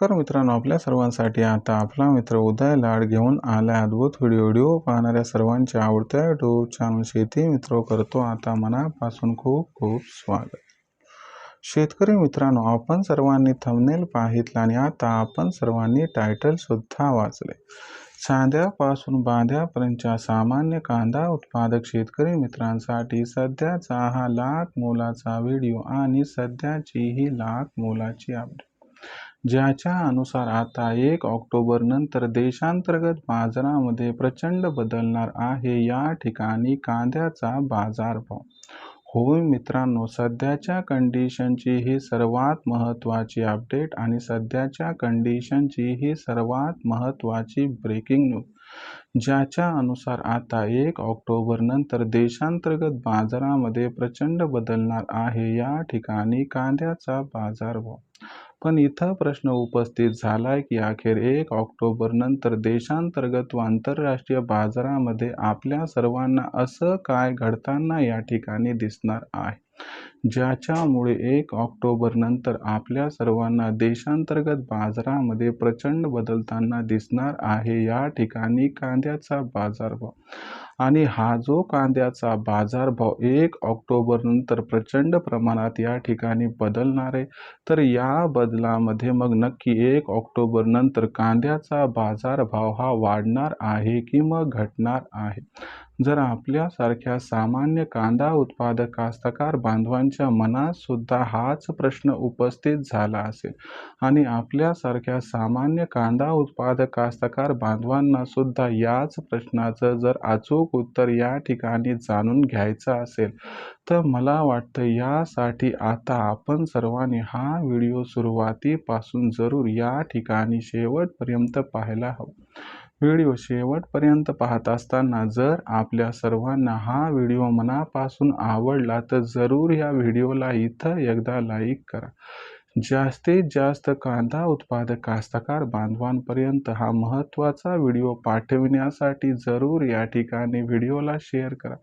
नमस्कार मित्रांनो आपल्या सर्वांसाठी आता आपला मित्र उदय लाड घेऊन आला अद्भुत व्हिडिओ व्हिडिओ पाहणाऱ्या सर्वांच्या आवडत्या यूट्यूब चॅनल शेती मित्र करतो. आता मनापासून खूप खूप स्वागत. शेतकरी मित्रांनो आपण सर्वांनी थंबनेल पाहितला आणि आता आपण सर्वांनी टायटल सुद्धा वाचले चांद्यापासून बांध्यापर्यंतच्या सामान्य कांदा उत्पादक शेतकरी मित्रांसाठी सध्याचा हा लाख मोलाचा व्हिडिओ आणि सध्याची ही लाख मोलाची अपडेट ज्याच्या अनुसार आता एक ऑक्टोबर नंतर देशांतर्गत बाजारामध्ये प्रचंड बदलणार आहे. या ठिकाणी कांद्याचा बाजारभाव. होय मित्रांनो सध्याच्या कंडिशनची ही सर्वात महत्त्वाची अपडेट आणि सध्याच्या कंडिशनची ही सर्वात महत्त्वाची ब्रेकिंग न्यूज ज्याच्या अनुसार आता एक ऑक्टोबर नंतर देशांतर्गत बाजारामध्ये प्रचंड बदलणार आहे. या ठिकाणी कांद्याचा बाजारभाव. पण इथं प्रश्न उपस्थित झालाय की अखेर एक ऑक्टोबर नंतर देशांतर्गत व आंतरराष्ट्रीय बाजारामध्ये आपल्या सर्वांना असं काय घडताना या ठिकाणी दिसणार आहे? ज्याच्यामुळे एक ऑक्टोबर नंतर आपल्या सर्वांना देशांतर्गत बाजारामध्ये प्रचंड बदलताना दिसणार आहे या ठिकाणी कांद्याचा बाजारभाव आणि हा जो कांद्याचा बाजारभाव एक ऑक्टोबरनंतर प्रचंड प्रमाणात या ठिकाणी बदलणार आहे तर या बदलामध्ये मग नक्की एक ऑक्टोबरनंतर कांद्याचा बाजारभाव हा वाढणार आहे की मग घटणार आहे? जर आपल्यासारख्या सामान्य कांदा उत्पादक कास्तकार बांधवांच्या मनात सुद्धा हाच प्रश्न उपस्थित झाला असेल आणि आपल्यासारख्या सामान्य कांदा उत्पादक कास्तकार बांधवांना सुद्धा याच प्रश्नाचं जर अचूक उत्तर या ठिकाणी जाणून घ्यायचं असेल तर मला वाटतं यासाठी आता आपण सर्वांनी हा व्हिडिओ सुरुवातीपासून जरूर या ठिकाणी शेवटपर्यंत पाहायला हवं. व्हिडिओ शेवटपर्यंत पाहत असताना जर आपल्या सर्वांना हा व्हिडिओ मनापासून आवडला तर जरूर या व्हिडिओला इथं एकदा लाईक करा. जास्तीत जास्त कांदा उत्पादक कास्तकार बांधवांपर्यंत हा महत्त्वाचा व्हिडिओ पाठविण्यासाठी जरूर या ठिकाणी व्हिडिओला शेअर करा.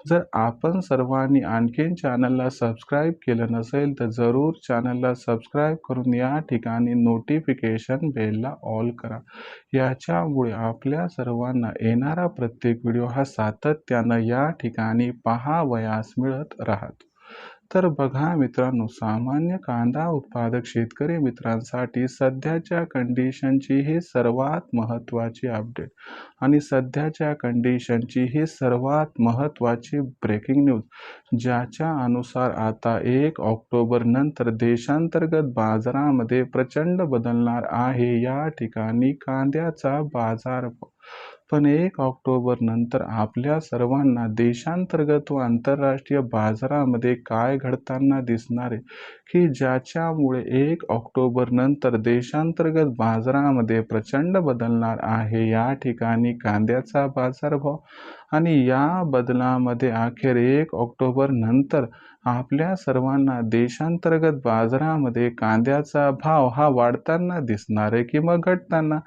जर आपण सर्वांनी आणखीन चॅनलला सबस्क्राईब केलं नसेल तर जरूर चॅनलला सबस्क्राईब करून या ठिकाणी नोटिफिकेशन बेलला ऑल करा. याच्यामुळे आपल्या सर्वांना येणारा प्रत्येक व्हिडिओ हा सातत्यानं या ठिकाणी पाहावयास मिळत राहतो. तर बघा मित्रांनो सामान्य कांदा उत्पादक शेतकरी मित्रांसाठी सध्याच्या कंडिशनची ही सर्वात महत्त्वाची अपडेट आणि सध्याच्या कंडिशनची ही सर्वात महत्त्वाची ब्रेकिंग न्यूज ज्याच्या अनुसार आता एक ऑक्टोबर नंतर देशांतर्गत बाजारामध्ये प्रचंड बदलणार आहे. या ठिकाणी कांद्याचा बाजार पण एक ऑक्टोबर नंतर आपल्या सर्वांना देशांतर्गत व आंतरराष्ट्रीय बाजारामध्ये काय घडताना दिसणार आहे की ज्याच्यामुळे एक ऑक्टोबर नंतर देशांतर्गत बाजारामध्ये प्रचंड बदलणार आहे या ठिकाणी कांद्याचा बाजारभाव आणि या बदलामध्ये अखेर एक ऑक्टोबर नंतर आपल्या सर्वांना देशांतर्गत बाजारामध्ये कांद्याचा भाव हा वाढताना दिसणार आहे किंवा घटताना?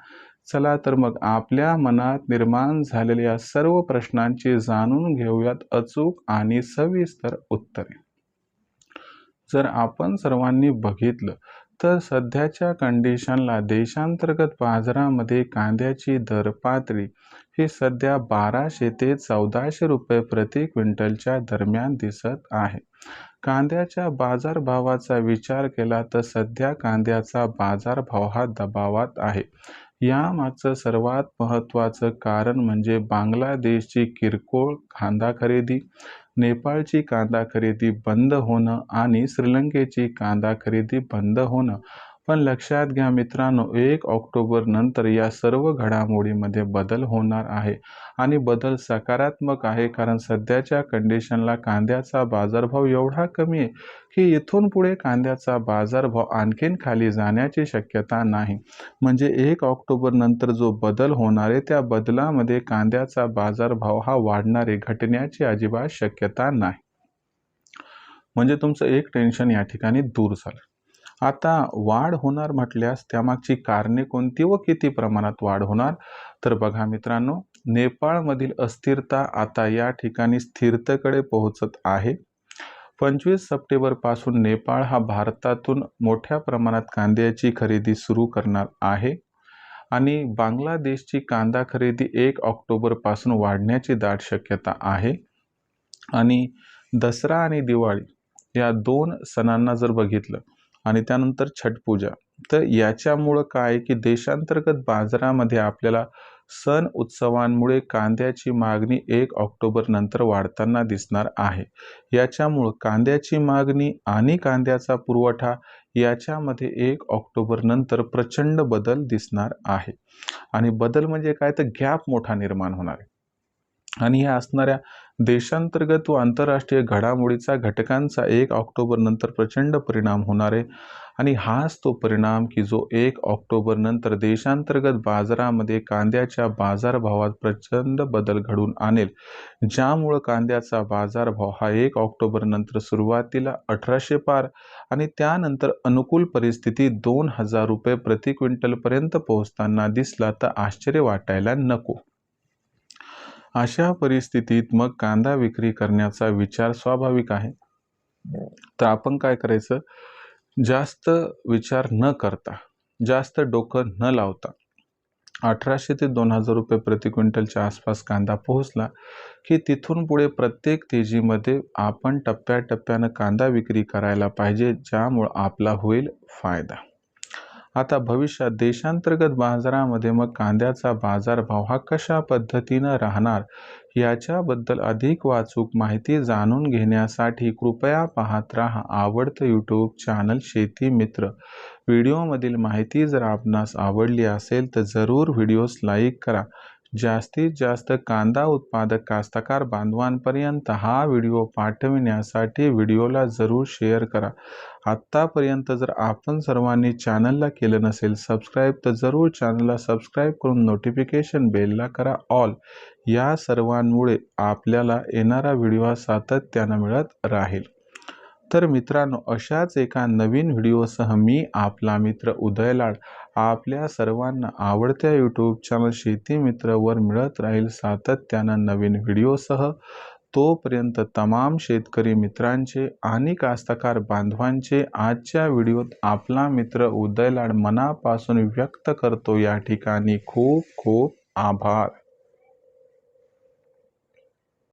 चला तर मग आपल्या मनात निर्माण झालेल्या सर्व प्रश्नांची जाणून घेऊयात अचूक आणि सविस्तर उत्तरे. जर आपण सर्वांनी बघितलं तर सध्याच्या कंडिशनला देशांतर्गत बाजारामध्ये कांद्याची दर पातळी ही सध्या बाराशे ते चौदाशे रुपये प्रति क्विंटलच्या दरम्यान दिसत आहे. कांद्याच्या बाजारभावाचा विचार केला तर सध्या कांद्याचा बाजारभाव हा दबावात आहे. यामागचं सर्वात महत्त्वाचं कारण म्हणजे बांगलादेशची किरकोळ कांदा खरेदी नेपाळची कांदा खरेदी बंद होणं आणि श्रीलंकेची कांदा खरेदी बंद होणं. पण लक्षात घ्या मित्रांनो एक ऑक्टोबर नंतर या सर्व घडामोडीमध्ये बदल होणार आहे आणि बदल सकारात्मक आहे कारण सध्याच्या कंडिशनला कांद्याचा बाजारभाव एवढा कमी आहे की इथून पुढे कांद्याचा बाजारभाव आणखीन खाली जाण्याची शक्यता नाही. म्हणजे एक ऑक्टोबर नंतर जो बदल होणार आहे त्या बदलामध्ये कांद्याचा बाजारभाव हा वाढणारे घटण्याची अजिबात शक्यता नाही. म्हणजे तुमचं एक टेन्शन या ठिकाणी दूर झालं. आता वाढ होणार म्हटल्यास त्यामागची कारणे कोणती व किती प्रमाणात वाढ होणार? तर बघा मित्रांनो नेपाळमधील अस्थिरता आता या ठिकाणी स्थिरतेकडे पोहोचत आहे. पंचवीस सप्टेंबरपासून नेपाळ हा भारतातून मोठ्या प्रमाणात कांद्याची खरेदी सुरू करणार आहे आणि बांगलादेशची कांदा खरेदी एक ऑक्टोबरपासून वाढण्याची दाट शक्यता आहे. आणि दसरा आणि दिवाळी या दोन सणांना जर बघितलं आणि त्यानंतर छटपूजा तर याच्यामुळं काय की देशांतर्गत बाजारामध्ये आपल्याला सण उत्सवांमुळे कांद्याची मागणी एक ऑक्टोबर नंतर वाढताना दिसणार आहे. याच्यामुळं कांद्याची मागणी आणि कांद्याचा पुरवठा याच्यामध्ये एक ऑक्टोबर नंतर प्रचंड बदल दिसणार आहे. आणि बदल म्हणजे काय? तर गॅप मोठा निर्माण होणार आहे. आणि ह्या असणाऱ्या देशांतर्गत व आंतरराष्ट्रीय घडामोडीचा घटकांचा एक ऑक्टोबरनंतर प्रचंड परिणाम होणार आहे. आणि हाच तो परिणाम की जो एक ऑक्टोबरनंतर देशांतर्गत बाजारामध्ये कांद्याच्या बाजारभावात प्रचंड बदल घडून आणेल. ज्यामुळं कांद्याचा बाजारभाव हा एक ऑक्टोबरनंतर सुरुवातीला अठराशे पार आणि त्यानंतर अनुकूल परिस्थिती दोन हजार रुपये प्रति क्विंटलपर्यंत पोहोचताना दिसला तर आश्चर्य वाटायला नको. अशा परिस्थितीत मग कांदा विक्री करण्याचा विचार स्वाभाविक आहे. तर आपण काय करायचं? जास्त विचार न करता जास्त डोकं न लावता अठराशे ते दोन हजार रुपये प्रति क्विंटलच्या आसपास कांदा पोहोचला की तिथून पुढे प्रत्येक तेजीमध्ये आपण टप्प्याटप्प्यानं कांदा विक्री करायला पाहिजे ज्यामुळं आपला होईल फायदा. आता भविष्यात देशांतर्गत बाजारामध्ये मग कांद्याचा बाजारभाव हा कशा पद्धतीनं राहणार याच्याबद्दल अधिक वाचूक माहिती जाणून घेण्यासाठी कृपया पाहत राहा आवडतं यूट्यूब चॅनल शेती मित्र. व्हिडिओमधील माहिती जर आपणास आवडली असेल तर जरूर व्हिडिओस लाईक करा. जास्तीत जास्त कांदा उत्पादक कास्तकार बांधवांपर्यंत हा व्हिडिओ पाठविण्यासाठी व्हिडिओला जरूर शेअर करा. आत्तापर्यंत जर आपण सर्वांनी चॅनलला केलं नसेल सबस्क्राईब तर जरूर चॅनलला सबस्क्राईब करून नोटिफिकेशन बेलला करा ऑल. या सर्वांमुळे आपल्याला येणारा व्हिडिओ सातत्यानं मिळत राहील. तर मित्रांनो अशाच एका नवीन व्हिडिओसह मी आपला मित्र उदय लाड आपल्या सर्वांना आवडत्या यूट्यूब चॅनल शेती मित्रवर मिळत राहील सातत्यानं नवीन व्हिडिओसह. तोपर्यंत तमाम शेतकरी मित्रांचे आणि कास्तकार बांधवांचे आजच्या व्हिडिओत आपला मित्र उदयलाड मनापासून व्यक्त करतो. या ठिकाणी खूप खूप आभार.